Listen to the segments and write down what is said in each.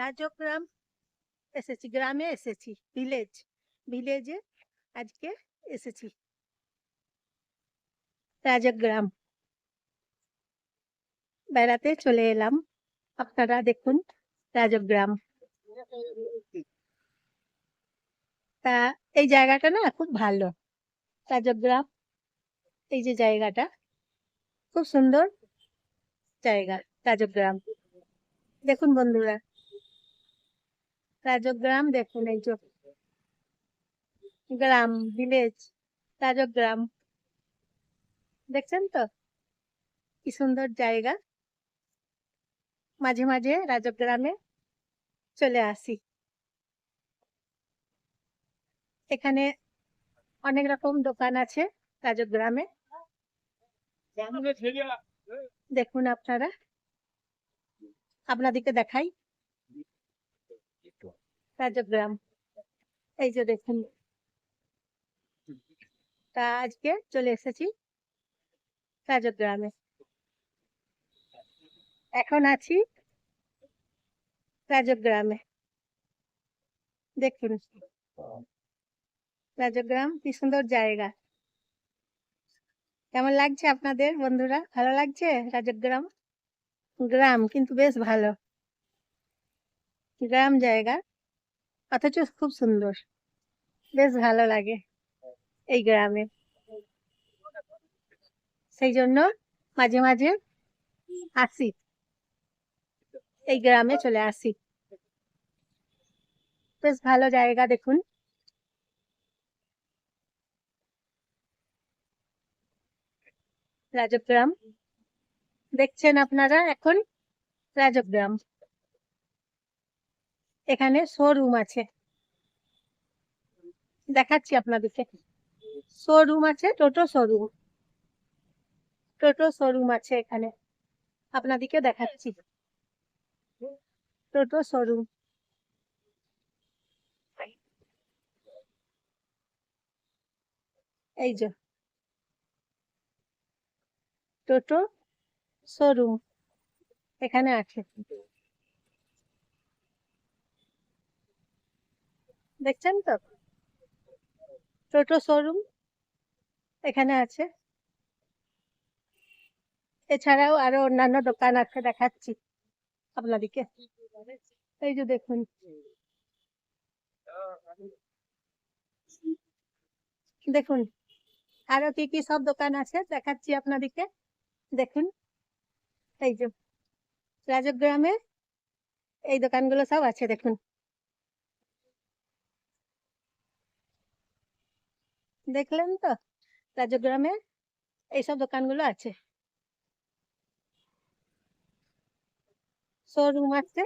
রাজগ্রাম এসেছি, গ্রামে এসেছি ভিলেজ ভিলেজে আজকে এসেছি। রাজগ্রাম। বেড়াতে চলে এলাম। আপনারা দেখুন রাজগ্রাম। তা এই জায়গাটা না খুব ভালো। রাজগ্রাম, এই যে জায়গাটা, খুব সুন্দর জায়গা রাজগ্রাম। দেখুন বন্ধুরা। রাজগ্রাম দেখুন এই যে। গ্রাম ভিলেজ রাজগ্রাম। দেখছেন তো? কি সুন্দর জায়গা। মাঝে মাঝে রাজগ্রামে চলে আসি। এখানে অনেক রকম দোকান আছে রাজগ্রামে। দেখুন আপনারা। আপনাদেরকে দেখাই। রাজগ্রাম এই যে দেখুন। তা আজকে চলে এসেছি রাজগ্রামে এখন আছি রাজগ্রামে দেখুন। রাজগ্রাম কি সুন্দর জায়গা। কেমন লাগছে আপনাদের বন্ধুরা? ভালো লাগছে রাজগ্রাম গ্রাম, কিন্তু বেশ ভালো। গ্রাম জায়গা, অথচ খুব সুন্দর। বেশ ভালো লাগে এই গ্রামে। সেই জন্য মাঝে মাঝে আসি। এই গ্রামে চলে আসি। বেশ ভালো জায়গা দেখুন। রাজগ্রাম। দেখছেন আপনারা এখন? রাজগ্রাম। এখানে শোরুম আছে। দেখাচ্ছি আপনাদেরকে। শোরুম আছে, টোটো শোরুম টোটো শোরুম আছে এখানে। আপনাদেরকে দেখাচ্ছি। টোটো শোরুম এই যে। টোটো শোরুম এখানে আছে। দেখছেন তো? টোটো শোরুম এখানে আছে। এছাড়াও আরও অন্যান্য দোকান আছে, দেখাচ্ছি আপনাদেরকে। এই যে দেখুন। দেখুন, আরও কি কি সব দোকান আছে, দেখাচ্ছি আপনাদেরকে। দেখুন। এই যে, রাজগ্রামে এই দোকানগুলো সব আছে, দেখুন। দেখলেন তো? রাজগ্রামে এইসব দোকানগুলো আছে। শোরুম আছে।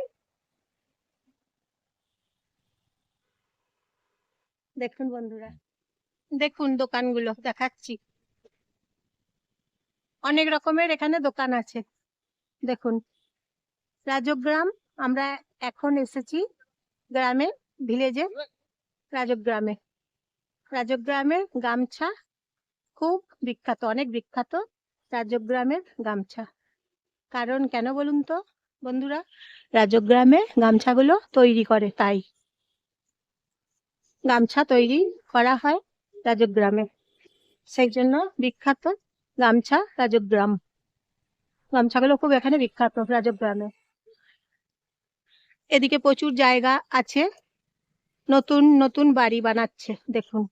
দেখুন বন্ধুরা, দেখুন দোকানগুলো, দেখাচ্ছি। অনেক রকমের এখানে দোকান আছে। দেখুন, রাজগ্রাম, আমরা এখন এসেছি গ্রামে ভিলেজে রাজগ্রামে। রাজগ্রামের গামছা খুব বিখ্যাত, অনেক বিখ্যাত রাজগ্রামের গামছা। কারণ কেন বলুন তো বন্ধুরা? রাজগ্রামে গামছাগুলো তৈরি করে, তাই। গামছা তৈরি করা হয় রাজগ্রামে। সেই জন্য বিখ্যাত গামছা রাজগ্রাম। গামছাগুলো খুব এখানে বিখ্যাত রাজগ্রামে এদিকে প্রচুর জায়গা আছে। নতুন নতুন বাড়ি বানাচ্ছে, দেখুন।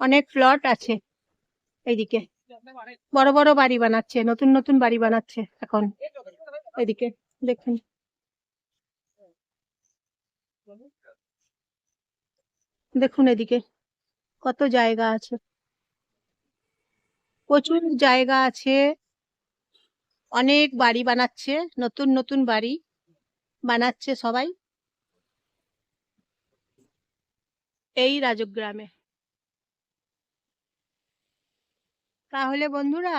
অনেক প্লট আছে এইদিকে বড় বড় বাড়ি বানাচ্ছে, নতুন নতুন বাড়ি বানাচ্ছে এখন এদিকে, দেখুন। দেখুন এদিকে, কত জায়গা আছে। প্রচুর জায়গা আছে। অনেক বাড়ি বানাচ্ছে, নতুন নতুন বাড়ি বানাচ্ছে সবাই। এই রাজগ্রামে। তাহলে বন্ধুরা,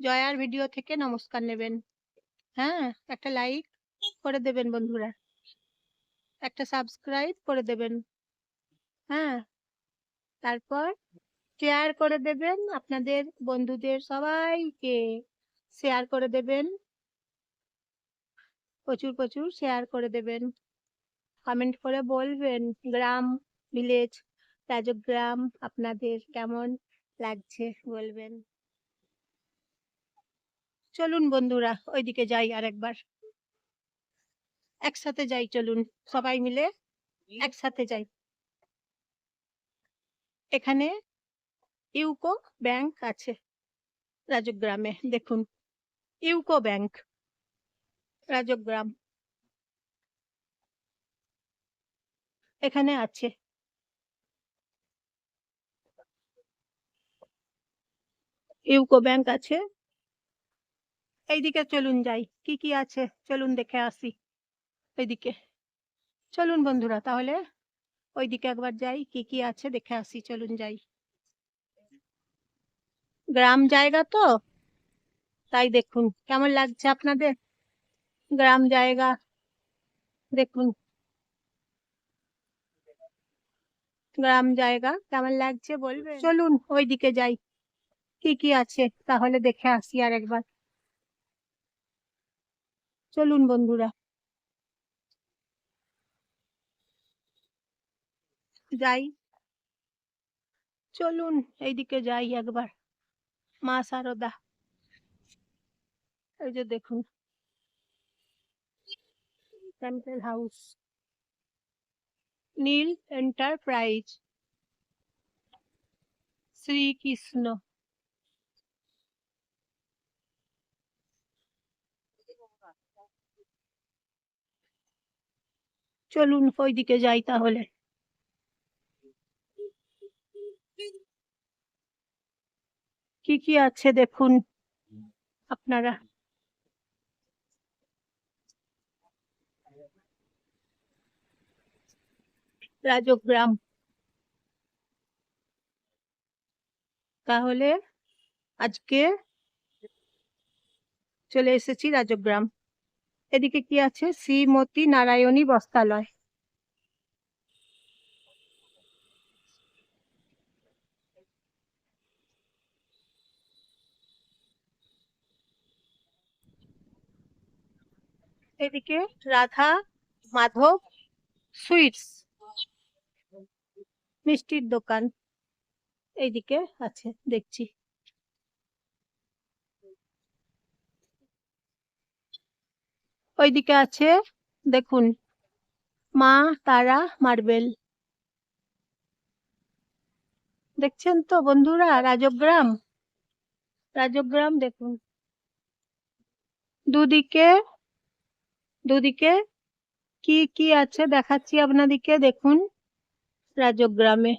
জয়ার ভিডিও থেকে নমস্কার নেবেন। হ্যাঁ একটা লাইক করে দেবেন বন্ধুরা। একটা সাবস্ক্রাইব করে দেবেন। হ্যাঁ তারপর শেয়ার করে দেবেন আপনাদের বন্ধুদের সবাইকে। শেয়ার করে দেবেন। প্রচুর প্রচুর শেয়ার করে দেবেন। কমেন্ট করে বলবেন, গ্রাম, ভিলেজ, রাজগ্রাম আপনাদের কেমন লাগছে বলবেন। চলুন বন্ধুরা, ওইদিকে যাই আরেকবার। একসাথে যাই চলুন, সবাই মিলে একসাথে যাই। এখানে ইউকো ব্যাংক আছে, রাজগ্রামে, দেখুন। UCO bank. রাজগ্রাম। এখানে আছে। ইউকো ব্যাংক আছে। এইদিকে চলুন যাই। কি কি আছে? চলুন দেখে আসি। এইদিকে। চলুন বন্ধুরা, তাহলে ওইদিকে একবার যাই। কি কি আছে দেখে আসি। চলুন যাই। গ্রাম জায়গা তো? তাই দেখুন, কেমন লাগছে আপনাদের? গ্রাম জায়গা, দেখুন। গ্রাম জায়গা, কেমন লাগছে বলবে চলুন, ওইদিকে যাই। কি কি আছে? তাহলে দেখে আসি আর একবার। চলুন বন্ধুরা। যাই। চলুন, এইদিকে যাই একবার। মা সারদা। এই যে দেখুন। Temple house Neel enterprise Shrikrishna চলুন, ওইদিকে যাই তাহলে। কি কি আছে দেখুন আপনারা? রাজগ্রাম। তাহলে আজকে চলে এসেছি রাজগ্রাম। এদিকে কি আছে? শ্রীমতী নারায়ণী বস্ত্রালয় এদিকে রাধা মাধব সুইটস। মিষ্টির দোকান। এইদিকে আছে, দেখছি। ওইদিকে আছে, দেখুন, মা তারা মার্বেল। দেখছেন তো বন্ধুরা, রাজগ্রাম? রাজগ্রাম, দেখুন। দুদিকে দুদিকে কি কি আছে দেখাচ্ছি আপনাদিকে, দেখুন। রাজগ্রামে।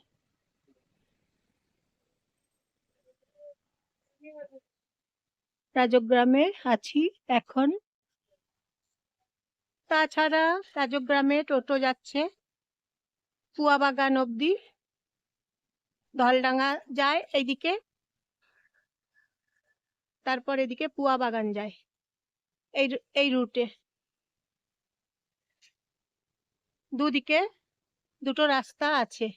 রাজগ্রামে আছি এখন। তাছাড়া রাজগ্রামে টোটো যাচ্ছে। কুয়াবাগান অব্দি ধলডাঙ্গা যায় এইদিকে। তারপর এদিকে পুয়া বাগান যায়। এই এই রুটে। দুদিকে দুটো রাস্তা আছে।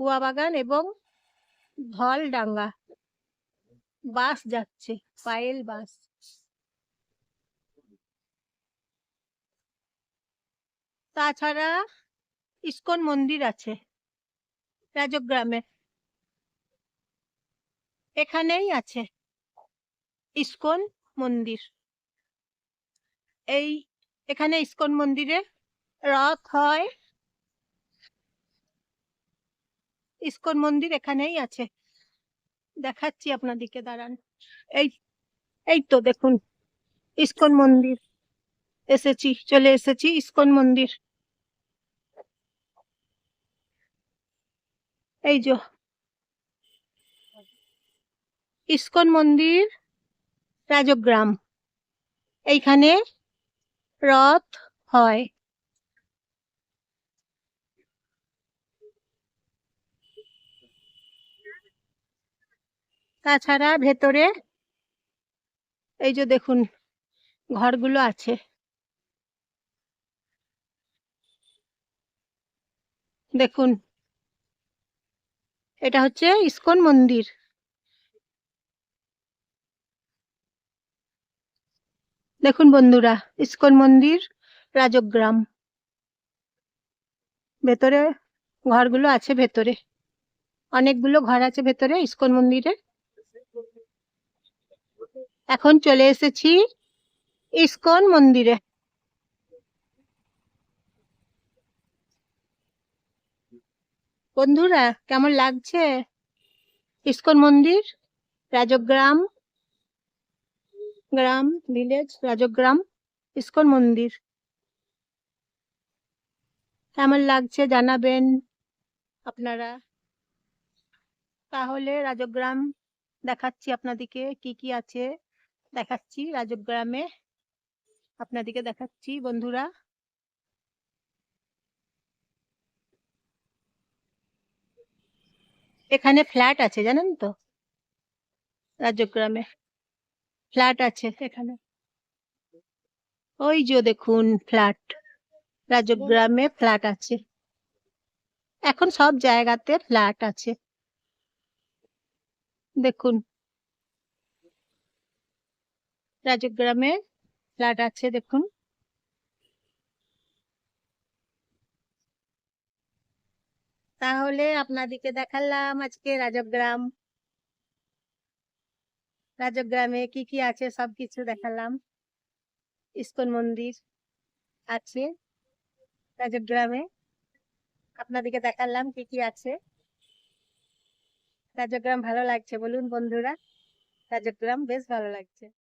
কুয়া বাগান এবং ধলডাঙ্গা বাস যাচ্ছে, পায়েল বাস। তাছাড়া ইস্কন মন্দির আছে, রাজগ্রামে। এখানেই আছে ইস্কন মন্দির। এই, এখানে ইস্কন মন্দিরে রথ হয়। ইস্কন মন্দির এখানেই আছে। দেখাচ্ছি আপনাদেরকে দাঁড়ান। এই এই তো দেখুন, ইস্কন মন্দির। এসেছি, চলে এসেছি ইস্কন মন্দির। এই যে, ইস্কন মন্দির রাজগ্রাম। এইখানে রথ হয়। তাছাড়া ভেতরে এই যে দেখুন, ঘরগুলো আছে। দেখুন, এটা হচ্ছে ইস্কন মন্দির। দেখুন বন্ধুরা, ইস্কন মন্দির, রাজগ্রাম। ভেতরে ঘরগুলো আছে ভেতরে। অনেকগুলো ঘর আছে ভেতরে ইস্কন মন্দিরে। এখন চলে এসেছি ইস্কন মন্দিরে। বন্ধুরা, কেমন লাগছে? ইস্কন মন্দির, রাজগ্রাম, গ্রাম ভিলেজ রাজগ্রাম, ইস্কন মন্দির। কেমন লাগছে জানাবেন আপনারা? তাহলে রাজগ্রাম দেখাচ্ছি আপনাদেরকে, কি কি আছে। দেখাচ্ছি রাজগ্রামে আপনাদেরকে দেখাচ্ছি, বন্ধুরা। এখানে ফ্ল্যাট আছে, জানেন তো? রাজগ্রামে ফ্ল্যাট আছে এখানে। ওই যে দেখুন ফ্ল্যাট। রাজগ্রামে ফ্ল্যাট আছে। এখন সব জায়গাতে ফ্ল্যাট আছে। দেখুন। রাজগ্রামে ফ্ল্যাট আছে, দেখুন। তাহলে আপনাদেরকে দেখালাম আজকে রাজগ্রাম। রাজগ্রামে কি কি আছে সব কিছু দেখালাম। ইস্কন মন্দির আছে রাজগ্রামে। আপনাদেরকে দেখালাম কি কি আছে। রাজগ্রাম ভালো লাগছে, বলুন বন্ধুরা। রাজগ্রাম বেশ ভালো লাগছে।